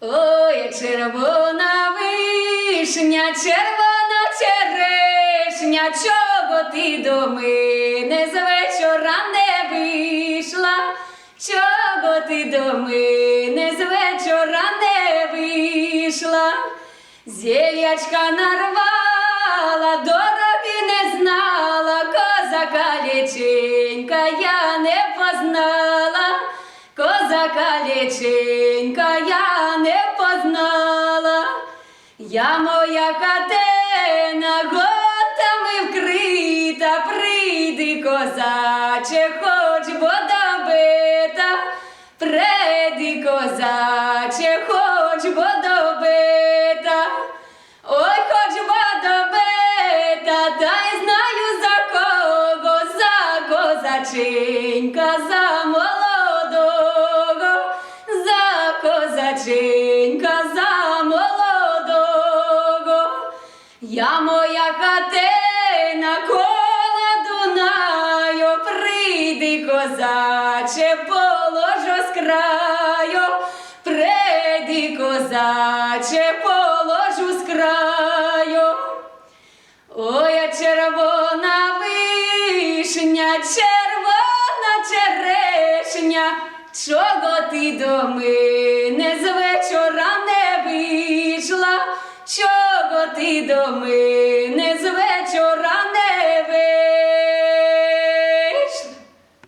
Ой, червона вишня, червона черешня, чого ти до мене з вечора не вийшла? Чого ти до мене з вечора не вийшла? Зельячка нарвала, дороги не знала, козака ліченька я не познала, ліченька я не познала. Я моя катена готами вкрита, прийди, козаче, хоч водобита, прийди, козаче, хоч водобита, ой, хоч водобита, та й знаю за кого, за козаченька, за молодого, козаченька, за молодого. Я моя хатина коло Дунаю, прийди, козаче, положу з краю, прийди, козаче, положу з краю. Ой, а червона вишня, червона черешня, чого ти до мене відомий.